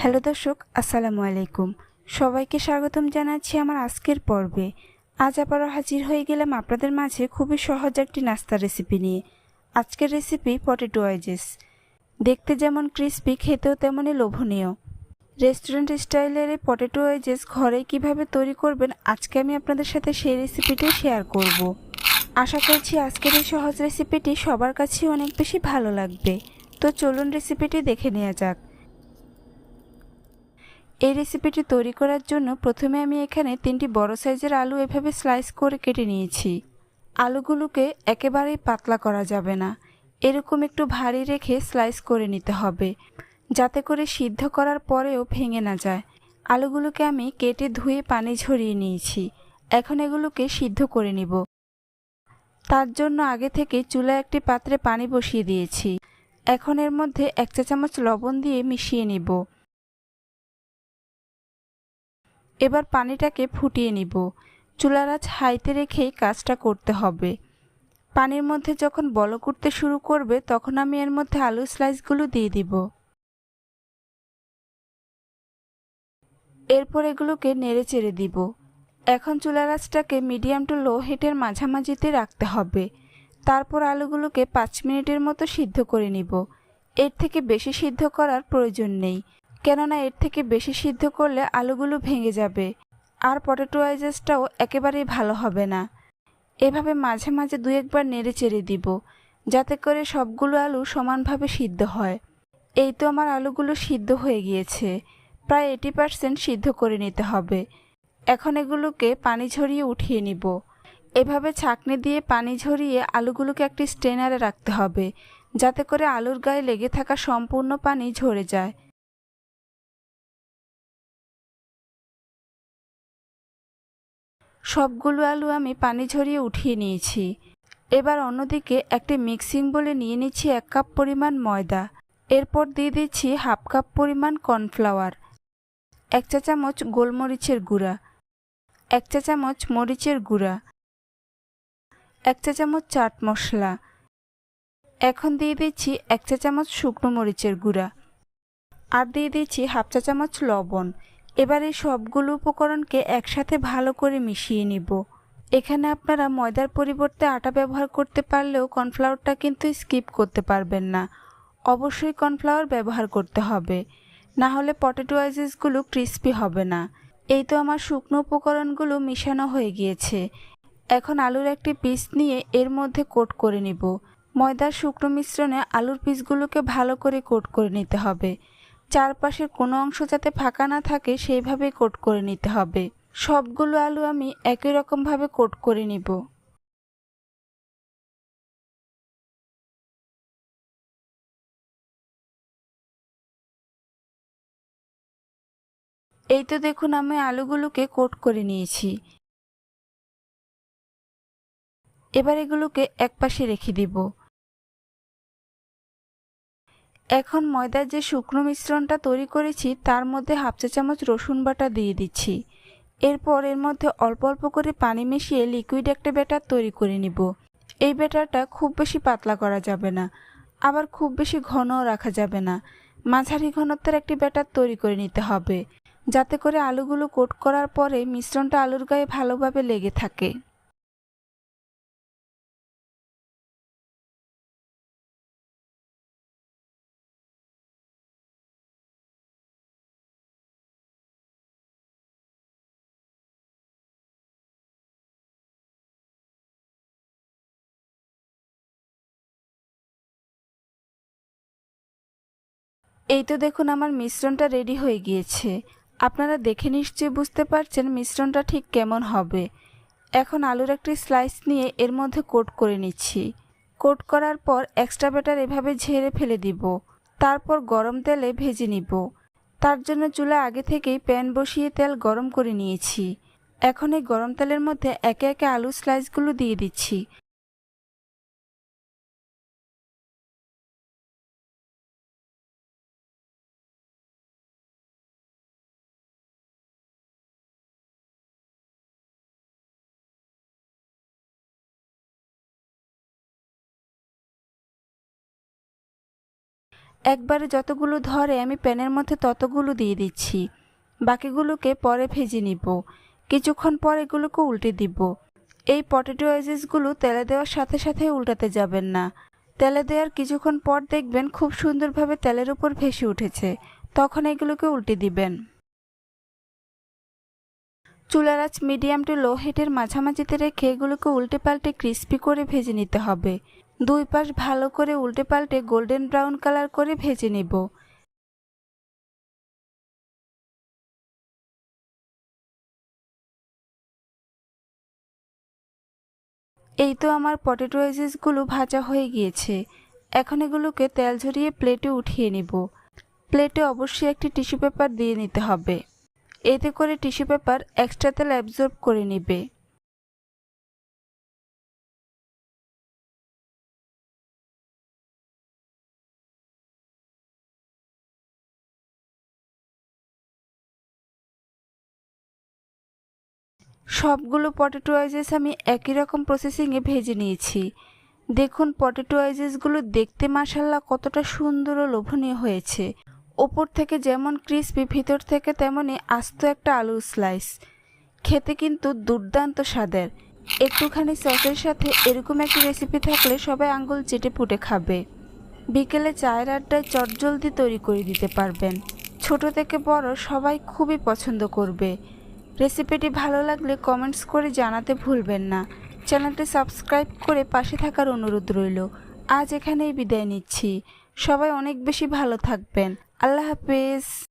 Hello দর্শক, আসসালামু আলাইকুম। সবাইকে স্বাগতম জানাচ্ছি আমার আজকের পর্বে। আজ আবারও হাজির হয়ে গেলাম আপনাদের মাঝে খুবই সহজ একটি নাস্তার রেসিপি নিয়ে। আজকের রেসিপি পটেটো ওয়েজেস দেখতে যেমন ক্রিস্পি খেতেও তেমনই লোভনীয়। রেস্টুরেন্ট স্টাইলের এই পটেটো ওয়েজেস ঘরে কীভাবে তৈরি করবেন, আজকে আমি আপনাদের সাথে সেই রেসিপিটি শেয়ার করব। আশা করছি আজকের এই সহজ রেসিপিটি সবার কাছেই অনেক বেশি ভালো লাগবে। তো চলুন রেসিপিটি দেখে নেওয়া যাক। এই রেসিপিটি তৈরি করার জন্য প্রথমে আমি এখানে তিনটি বড় সাইজের আলু এভাবে স্লাইস করে কেটে নিয়েছি। আলুগুলোকে একেবারেই পাতলা করা যাবে না। এরকম একটু ভারী রেখে স্লাইস করে নিতে হবে, যাতে করে সিদ্ধ করার পরেও ভেঙে না যায়। আলুগুলোকে আমি কেটে ধুয়ে পানি ঝরিয়ে নিয়েছি। এখন এগুলোকে সিদ্ধ করে নিব। তার জন্য আগে থেকে চুলায় একটি পাত্রে পানি বসিয়ে দিয়েছি। এখন এর মধ্যে এক চা চামচ লবণ দিয়ে মিশিয়ে নিব। এবার পানিটাকে ফুটিয়ে নিব। চুলার আঁচ হাইতে রেখেই কাজটা করতে হবে। পানির মধ্যে যখন বলক উঠতে শুরু করবে, তখন আমি এর মধ্যে আলু স্লাইসগুলো দিয়ে দিব। এরপর এগুলোকে নেড়ে চেড়ে দিব। এখন চুলার আঁচটাকে মিডিয়াম টু লো হিটের মাঝামাঝিতে রাখতে হবে। তারপর আলুগুলোকে পাঁচ মিনিটের মতো সিদ্ধ করে নিব। এর থেকে বেশি সিদ্ধ করার প্রয়োজন নেই, কেননা এর থেকে বেশি সিদ্ধ করলে আলুগুলো ভেঙে যাবে। আর পটেটো ওয়াইজেসটাও একেবারেই ভালো হবে না। এভাবে মাঝে মাঝে দু একবার নেড়ে চেড়ে দিব, যাতে করে সবগুলো আলু সমানভাবে সিদ্ধ হয়। এই তো আমার আলুগুলো সিদ্ধ হয়ে গিয়েছে। প্রায় এইটি পারসেন্ট সিদ্ধ করে নিতে হবে। এখন এগুলোকে পানি ঝরিয়ে উঠিয়ে নিব। এভাবে ছাকনি দিয়ে পানি ঝরিয়ে আলুগুলোকে একটি স্ট্রেনারে রাখতে হবে, যাতে করে আলুর গায়ে লেগে থাকা সম্পূর্ণ পানি ঝরে যায়। সবগুলো আলু আমি পানি ঝরিয়ে উঠিয়ে নিয়েছি। এবার অন্যদিকে একটি মিক্সিং বলে নিয়ে নিচ্ছি এক কাপ পরিমাণ ময়দা। এরপর দিয়ে দিচ্ছি হাফ কাপ পরিমাণ কর্নফ্লাওয়ার, এক চা চামচ গোলমরিচের গুঁড়া। এক চা চামচ মরিচের গুঁড়া, এক চা চামচ চাট মশলা, এখন দিয়ে দিচ্ছি এক চা চামচ শুকনো মরিচের গুঁড়া আর দিয়ে দিচ্ছি হাফ চা চামচ লবণ। এবার এই সবগুলো উপকরণকে একসাথে ভালো করে মিশিয়ে নিব। এখানে আপনারা ময়দার পরিবর্তে আটা ব্যবহার করতে পারলেও কর্নফ্লাওয়ারটা কিন্তু স্কিপ করতে পারবেন না। অবশ্যই কর্নফ্লাওয়ার ব্যবহার করতে হবে। না হলে পটেটো আইজেসগুলো ক্রিস্পি হবে না। এই তো আমার শুকনো উপকরণগুলো মিশানো হয়ে গিয়েছে। এখন আলুর একটি পিস নিয়ে এর মধ্যে কোট করে নিব। ময়দার শুকনো মিশ্রণে আলুর পিসগুলোকে ভালো করে কোট করে নিতে হবে। চারপাশের কোনো অংশ যাতে ফাঁকা না থাকে সেইভাবে কোট করে নিতে হবে। সবগুলো আলু আমি একই রকমভাবে কোট করে নিব। এই তো দেখুন, আমি আলুগুলোকে কোট করে নিয়েছি। এবার এগুলোকে একপাশে রেখে দিব। এখন ময়দার যে শুকনো মিশ্রণটা তৈরি করেছি, তার মধ্যে হাফ চা চামচ রসুন বাটা দিয়ে দিচ্ছি। এরপর এর মধ্যে অল্প অল্প করে পানি মিশিয়ে লিকুইড একটা ব্যাটার তৈরি করে নিব। এই ব্যাটারটা খুব বেশি পাতলা করা যাবে না, আবার খুব বেশি ঘনও রাখা যাবে না। মাঝারি ঘনত্বের একটি ব্যাটার তৈরি করে নিতে হবে। যাতে করে আলুগুলো কোট করার পরে মিশ্রণটা আলুর গায়ে ভালোভাবে লেগে থাকে। এই তো দেখুন আমার মিশ্রণটা রেডি হয়ে গিয়েছে। আপনারা দেখে নিশ্চয়ই বুঝতে পারছেন মিশ্রণটা ঠিক কেমন হবে। এখন আলুর একটি স্লাইস নিয়ে এর মধ্যে কোট করে নিচ্ছি। কোট করার পর এক্সট্রা ব্যাটার এভাবে ঝেড়ে ফেলে দিব। তারপর গরম তেলে ভেজে নিব। তার জন্য চুলা আগে থেকেই প্যান বসিয়ে তেল গরম করে নিয়েছি। এখন এই গরম তেলের মধ্যে একে একে আলু স্লাইসগুলো দিয়ে দিচ্ছি। একবারে যতগুলো ধরে আমি প্যানের মধ্যে ততগুলো দিয়ে দিচ্ছি। বাকিগুলোকে পরে ভেজে নিব। কিছুক্ষণ পর এগুলোকে উল্টে দিব। এই পটেটো ওয়েজেসগুলো তেলে দেওয়ার সাথে সাথে উল্টাতে যাবেন না। তেলে দেওয়ার কিছুক্ষণ পর দেখবেন খুব সুন্দরভাবে তেলের উপর ভেসে উঠেছে। তখন এগুলোকে উল্টে দিবেন। চুলার আঁচ মিডিয়াম টু লো হিটের মাঝামাঝিতে রেখে এগুলোকে উল্টে পাল্টে ক্রিস্পি করে ভেজে নিতে হবে। দুই পাশ ভালো করে উল্টে পাল্টে গোল্ডেন ব্রাউন কালার করে ভেজে নেব। এই তো আমার পটেটো ওয়েজেসগুলো ভাজা হয়ে গিয়েছে। এখন এগুলোকে তেল ঝরিয়ে প্লেটে উঠিয়ে নিব। প্লেটে অবশ্যই একটি টিস্যু পেপার দিয়ে নিতে হবে। এতে করে টিস্যু পেপার এক্সট্রা তেল অ্যাবজর্ব করে নেবে। সবগুলো পটেটো আইজেস আমি একই রকম প্রসেসিংয়ে ভেজে নিয়েছি। দেখুন পটেটো আইজেসগুলো দেখতে মাসাল্লাহ কতটা সুন্দর ও লোভনীয় হয়েছে। ওপর থেকে যেমন ক্রিস্পি ভিতর থেকে তেমনই আস্ত একটা আলুর স্লাইস খেতে কিন্তু দুর্দান্ত স্বাদের। একটুখানি সসের সাথে এরকম একটি রেসিপি থাকলে সবাই আঙ্গুল চেটে পুটে খাবে। বিকেলে চায়ের আড্ডায় চটজলদি তৈরি করে দিতে পারবেন। ছোট থেকে বড় সবাই খুবই পছন্দ করবে। রেসিপিটি ভালো লাগলে কমেন্টস করে জানাতে ভুলবেন না। চ্যানেলটি সাবস্ক্রাইব করে পাশে থাকার অনুরোধ রইল। আজ এখানেই বিদায় নিচ্ছি। সবাই অনেক বেশি ভালো থাকবেন। আল্লাহ হাফেজ।